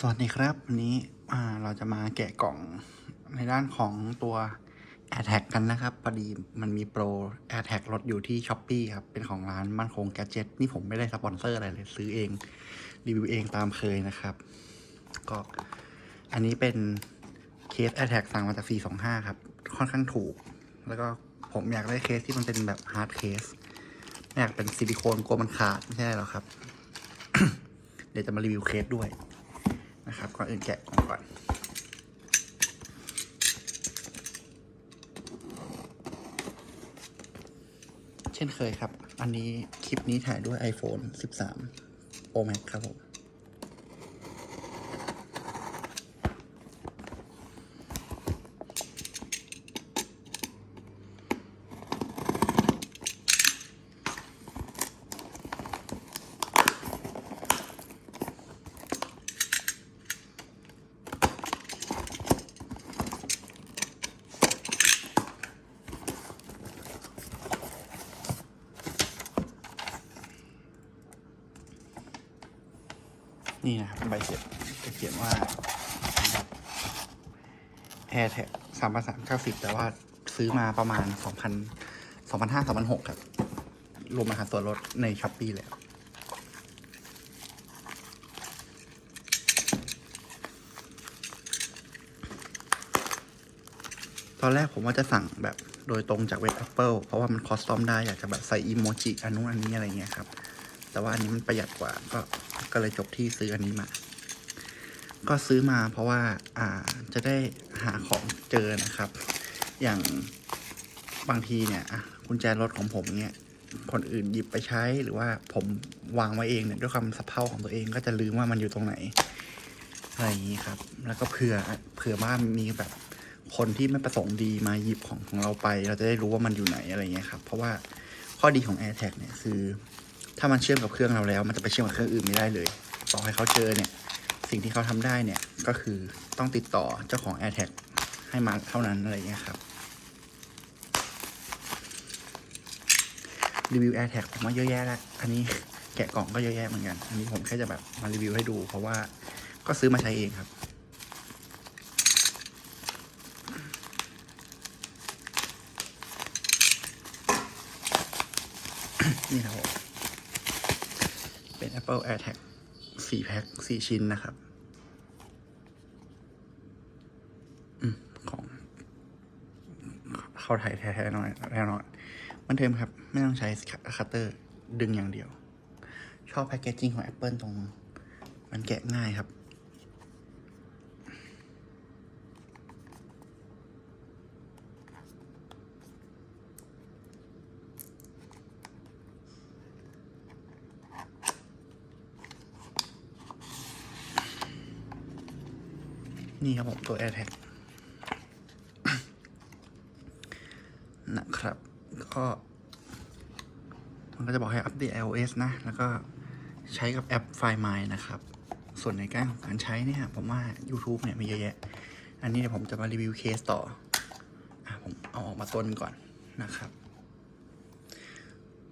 สวัสดีครับ วันนี้เราจะมาแกะกล่องในด้านของตัว AirTag กันนะครับพอดีมันมีโปร AirTag ลดอยู่ที่ s h อ p e e ครับ เป็นของร้านมั่นคงแกจ e t นี่ผมไม่ได้สปอนเซอร์อะไรเลย ซื้อเอง รีวิวเองตามเคยนะครับ ก็อันนี้เป็นเคส AirTag สั่งมาจาก 425 ครับ ค่อนข้างถูก แล้วก็ผมอยากได้เคสที่มันเป็นแบบฮาร์ดเคสไม่อยากเป็นซิลิโคนกลัวมันขาด ไม่ใช่หรอครับ เดี๋ยวจะมารีวิวเคสด้วย นะครับก่อนอื่นแกะกล่องก่อนเช่นเคยครับ อันนี้คลิปนี้ถ่ายด้วย iPhone 13 Pro Max ครับผม นี่นะครับใบเสร็จจะเขียนว่า AirTag สามพันสามเก้าสิบแต่ว่าซื้อมาประมาณสองพันสองพันห้าสองพันหกครับรวมราคาส่วนลดในช้อปปี้แล้วตอนแรกผมว่าจะสั่งแบบโดยตรงจากเว็บ Apple เพราะว่ามันคอสตอมได้ อยากจะแบบใส่อีโมจิอันนู้นอันนี้อะไรเงี้ยครับ แต่ว่าอันนี้มันประหยัดกว่า ก็ก็เลยจบที่ซื้ออันนี้มา ก็ซื้อมาเพราะว่าอ่าจะได้หาของเจอนะครับ อย่างบางทีเนี่ยกุญแจรถของผมเนี่ยคนอื่นหยิบไปใช้หรือว่าผมวางไว้เองเนี่ยด้วยความสะเพร่าของตัวเองก็จะลืมว่ามันอยู่ตรงไหนอะไรอย่างนี้ครับ แล้วก็เผื่อเผื่อว่ามีแบบคนที่ไม่ประสงค์ดีมาหยิบของของเราไป เราจะได้รู้ว่ามันอยู่ไหนอะไรเงี้ยครับ เพราะว่าข้อดีของ AirTag เนี่ยคือ ถ้ามันเชื่อมกับเครื่องเราแล้ว มันจะไปเชื่อมกับเครื่องอื่นไม่ได้เลยต่อให้เขาเจอเนี่ย สิ่งที่เขาทำได้เนี่ยก็คือต้องติดต่อเจ้าของ AirTag ให้มาเท่านั้นอะไรเงี้ยครับรีวิว AirTag ผมว่าเยอะแยะแล้ว อันนี้แกะกล่องก็เยอะแยะเหมือนกัน อันนี้ผมแค่จะแบบมารีวิวให้ดู เพราะว่าก็ซื้อมาใช้เองครับ นี่ครับผม เป็น Apple AirTag สี่แพ็คสี่ชิ้นนะครับอของ เข้าไทยแท้ๆหน่อยแน่นอนมันเทิมครับ ไม่ต้องใช้คัตเตอร์ดึงอย่างเดียว ชอบแพคเกจจิ้งของ Apple ตรง มันแกะง่ายครับ นี่ครับผมตัว AirTag นะครับ ก็มันก็จะบอกให้อัปเดต iOS นะ แล้วก็ใช้กับแอป Find My นะครับ ส่วนในการของการใช้เนี่ยผมว่า YouTube เนี่ยมีเยอะแยะ อันนี้เดี๋ยวผมจะมารีวิวเคสต่ออะผมเอาออกมาต้นก่อนนะครับ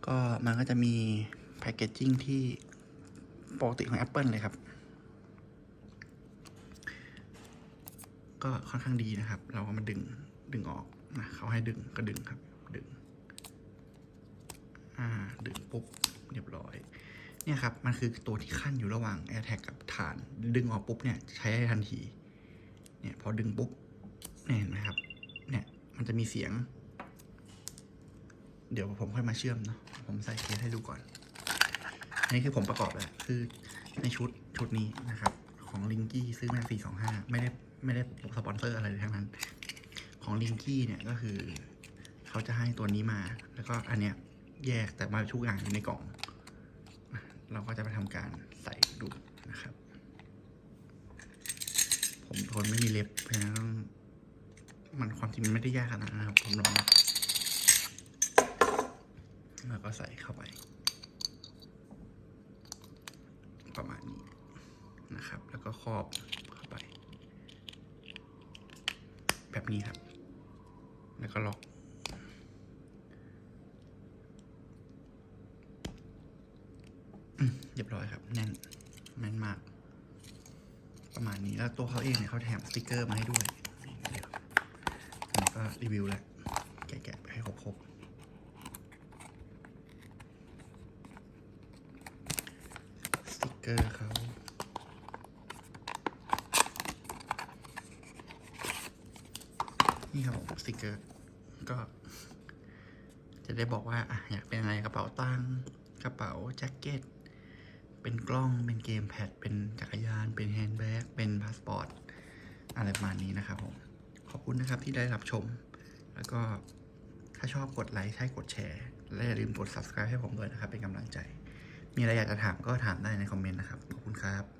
ก็มันก็จะมีแพคเกจจิ้งที่ปกติของ Apple เลยครับ ก็ค่อนข้างดีนะครับ เราก็มาดึงดึงออกนะเขาให้ดึงก็ดึงครับ ดึง อ่า ดึงปุ๊บเรียบร้อย เนี่ยครับ มันคือตัวที่ขั้นอยู่ระหว่าง AirTag กับฐาน ดึงออกปุ๊บเนี่ยใช้ได้ทันที เนี่ยพอดึงปุ๊บเนี่ยเห็นไหมครับ เนี่ยมันจะมีเสียง เดี๋ยวผมค่อยมาเชื่อมเนาะ ผมใส่เคสให้ดูก่อน อันนี้คือผมประกอบแล้ว คือในชุดชุดนี้นะครับ ของลิงกี้ซื้อมา425 ไม่ได้ ไม่ได้สปอนเซอร์อะไรทั้งนั้น ของลิงกี้เนี่ยก็คือ เขาจะให้ตัวนี้มา แล้วก็อันเนี้ยแยกแต่มาทุกอย่างอยู่ในกล่อง เราก็จะไปทำการใส่ดูนะครับ ผมทนไม่มีเล็บเพราะฉะนั้นมันความจริงมันไม่ได้ยากขนาดนั้นนะครับผมลองแล้วก็ใส่เข้าไป ประมาณนี้นะครับ แล้วก็ครอบเข้าไป แบบนี้ครับ แล้วก็ล็อก เรียบร้อยครับ แน่นแน่นมาก ประมาณนี้แล้วตัวเขาเองเนี่ยเขาแถมสติกเกอร์มาให้ด้วยนี่เดี๋ยวอันนี้ก็รีวิวแล้วแกะๆไปให้ครบๆสติกเกอร์เขา นี่ครับผมสติกเกอร์ ก็ จะได้บอกว่าอะอยากเป็นอะไรกระเป๋าตังค์กระเป๋าแจ็คเก็ต เป็นกล้องเป็นเกมแพด เป็นจักรยาน เป็นแฮนด์แบ็กเป็นพาสปอร์ต อะไรประมาณนี้นะครับผม ขอบคุณนะครับที่ได้รับชม แล้วก็ถ้าชอบกดไลค์ใช่กดแชร์ และอย่าลืมกด subscribe ให้ผมด้วยนะครับ เป็นกำลังใจ มีอะไรอยากจะถามก็ถามได้ในคอมเมนต์นะครับ ขอบคุณครับ